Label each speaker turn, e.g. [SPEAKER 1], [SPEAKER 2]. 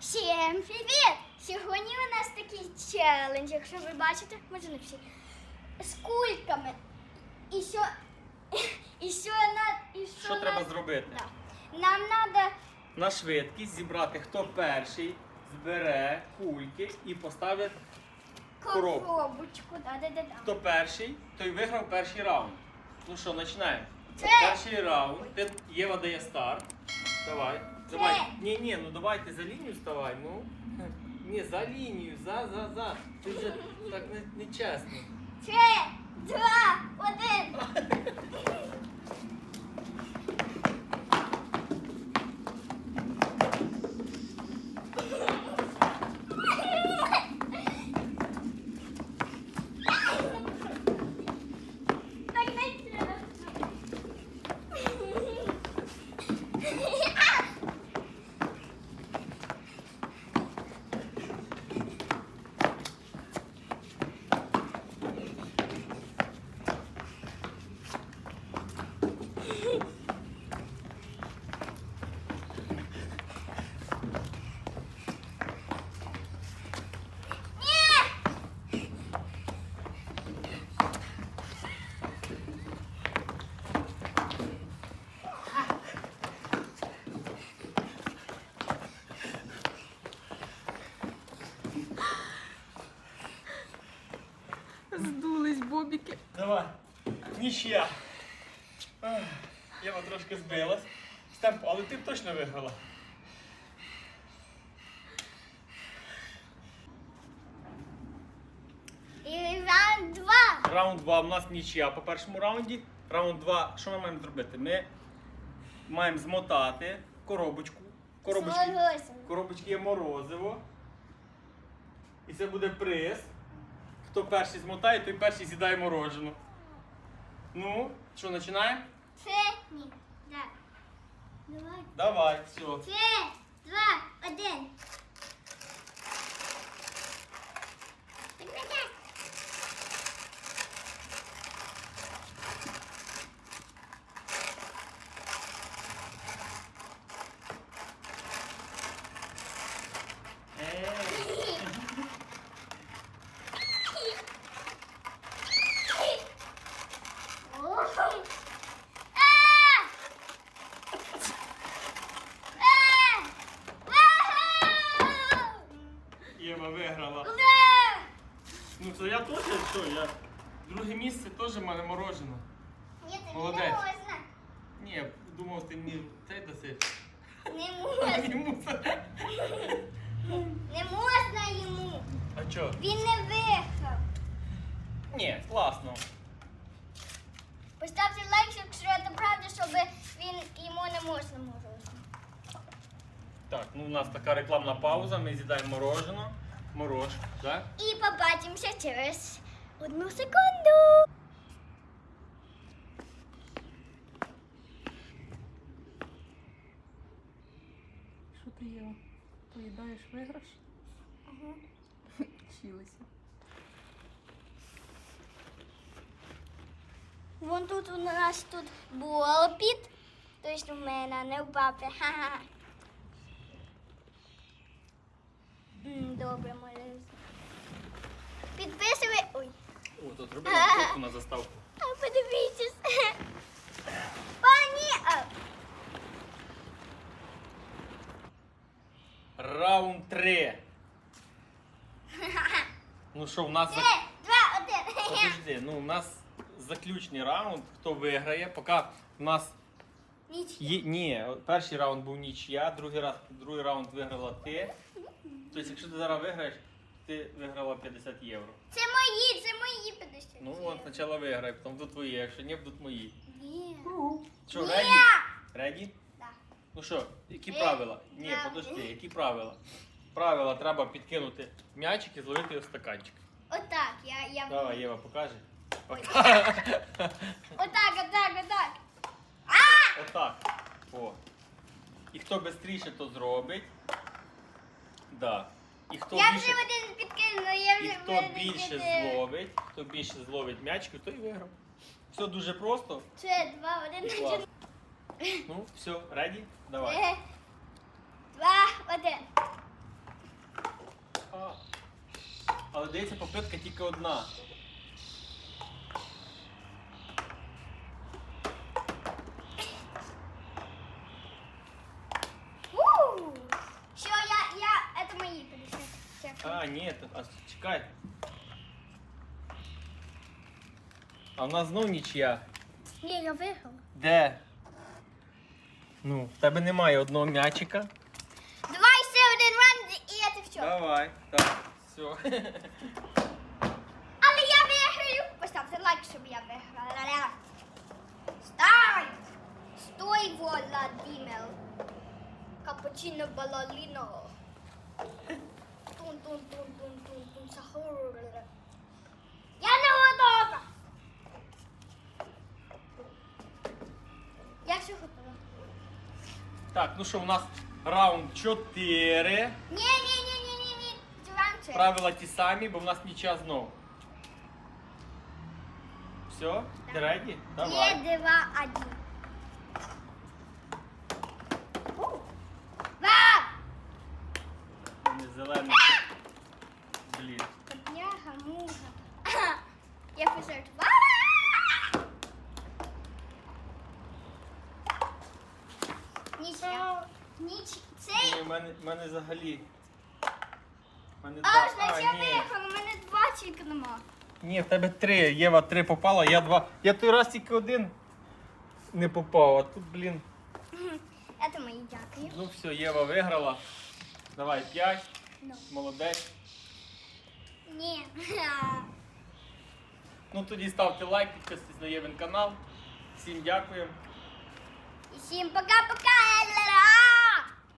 [SPEAKER 1] Всім привіт! Сьогодні у нас такий челендж, якщо ви бачите, може не всі, з кульками. І що, і що, на, і що,
[SPEAKER 2] Що
[SPEAKER 1] на-
[SPEAKER 2] треба зробити?
[SPEAKER 1] Да. Нам треба
[SPEAKER 2] На швидкість зібрати, хто перший збере кульки і поставить. Коробку.
[SPEAKER 1] коробочку. Да, да, да, да.
[SPEAKER 2] Хто перший, той виграв перший раунд. Ну що, починаємо.
[SPEAKER 1] Це.
[SPEAKER 2] Перший раунд. Єва дає старт. Давай. Давай.
[SPEAKER 1] не,
[SPEAKER 2] Ні, ні, ну давай ти за лінію вставай, Ну. Ні, за лінію, за, за, за. Ти вже так не, не чесно.
[SPEAKER 1] Три, два, один. Так не треба.
[SPEAKER 3] Здулись бобіки.
[SPEAKER 2] Давай. Нічия. Єва трошки збилась. з темпу, але ти б точно виграла.
[SPEAKER 1] І раунд два.
[SPEAKER 2] Раунд 2 у нас нічия по першому раунді. Раунд 2, що ми маємо зробити? Ми маємо змотати коробочку. Коробочки, коробочці є морозиво. І це буде приз. Хто перший змотає, той перший з'їдає морожену. Ну, що, починаємо?
[SPEAKER 1] Це ні. Да. Давай.
[SPEAKER 2] Давай, все.
[SPEAKER 1] Три, два, один.
[SPEAKER 2] Ну це я теж, що я. Друге місце теж в мене морожено. Молодець. Ні, я думав, ти мені цей даси.
[SPEAKER 1] Не можна.
[SPEAKER 2] Йому це.
[SPEAKER 1] Не можна йому.
[SPEAKER 2] А чо?
[SPEAKER 1] Він не виграв.
[SPEAKER 2] Ні, класно.
[SPEAKER 1] Поставте лайк, якщо це правда, щоб він йому не можна морозити.
[SPEAKER 2] Так, ну у нас така рекламна пауза, ми з'їдаємо морожено. Морож, так?
[SPEAKER 1] І побачимося через одну секунду.
[SPEAKER 3] Що ти є? Поїдаєш виграш?
[SPEAKER 1] Ага.
[SPEAKER 3] Вчилися.
[SPEAKER 1] Вон тут у нас тут було під. Тобто в мене не в папи. Ха-ха. Добре, молодець. Підписуй. Ой.
[SPEAKER 2] О, тут робили фотку на заставку.
[SPEAKER 1] А подивіться. Пані.
[SPEAKER 2] Раунд 3. Ну що, в нас
[SPEAKER 1] Три,
[SPEAKER 2] зак...
[SPEAKER 1] два, один.
[SPEAKER 2] Подожди, ну у нас заключний раунд, хто виграє, поки в нас
[SPEAKER 1] Ніч.
[SPEAKER 2] є. Ні, перший раунд був нічия, другий раз, другий раунд виграла ти. Тобто, якщо ти зараз виграєш, ти виграла 50 євро.
[SPEAKER 1] Це мої, це мої 50.
[SPEAKER 2] Ну от спочатку виграй, потім будуть твої, якщо ні, будуть мої.
[SPEAKER 1] Ні.
[SPEAKER 2] Що,
[SPEAKER 1] Ні.
[SPEAKER 2] реді? Реді?
[SPEAKER 1] Да.
[SPEAKER 2] Ну що, які
[SPEAKER 1] Е,
[SPEAKER 2] правила? Ні,
[SPEAKER 1] да.
[SPEAKER 2] подожди, які правила? Правила треба підкинути м'ячик і зловити його в стаканчик.
[SPEAKER 1] Отак, я, я...
[SPEAKER 2] Давай, Єва, покажи. Отак.
[SPEAKER 1] Отак, отак, отак.
[SPEAKER 2] Отак. О. І хто швидше то зробить. Да. І хто
[SPEAKER 1] Я вже більше, один підкину, я вже і
[SPEAKER 2] хто
[SPEAKER 1] один
[SPEAKER 2] більше
[SPEAKER 1] підкину.
[SPEAKER 2] зловить, хто більше зловить м'ячку, той виграв. Все дуже просто
[SPEAKER 1] Це два,
[SPEAKER 2] і
[SPEAKER 1] один.
[SPEAKER 2] Ну, все, реді? Давай.
[SPEAKER 1] Е, Два, один. А.
[SPEAKER 2] Але дається попитка тільки одна. А, ні, то- а чекай. А в нас знов нічия.
[SPEAKER 1] Не, я выиграла.
[SPEAKER 2] Де? Ну, в тебе немає одного м'ячика.
[SPEAKER 1] Давай ще один раунд і це все.
[SPEAKER 2] Давай. Так, все.
[SPEAKER 1] Але я виграю. Поставте лайк, щоб я виграла. Стой! Стой, Владимир. Капучино балаліно. Тун-тун-тун-тун-тун-тун. Сахур. Я не готова. Я все готова.
[SPEAKER 2] Так, ну що, у нас раунд 4.
[SPEAKER 1] Ні-ні-ні-ні-ні. Диванчик.
[SPEAKER 2] Правила ті самі, бо в нас нічия знов. Все? Ти реді?
[SPEAKER 1] Є
[SPEAKER 2] Давай.
[SPEAKER 1] два, один. Я пожертвую. Нічия. Ніч. Цей.
[SPEAKER 2] Ні, в мене, в мене взагалі. В мене
[SPEAKER 1] А, значить я
[SPEAKER 2] ні.
[SPEAKER 1] виїхала, у мене два тільки нема.
[SPEAKER 2] Ні, в тебе три. Єва три попала, я два. Я той раз тільки один не попав, а тут, блін.
[SPEAKER 1] Це мої дякую.
[SPEAKER 2] Ну все, Єва виграла. Давай, п'ять.
[SPEAKER 1] Ну.
[SPEAKER 2] Молодець.
[SPEAKER 1] Ні.
[SPEAKER 2] Ну тоді ставте лайк, підписуйтесь на Євен канал. Всім
[SPEAKER 1] дякую. Всім пока-пока.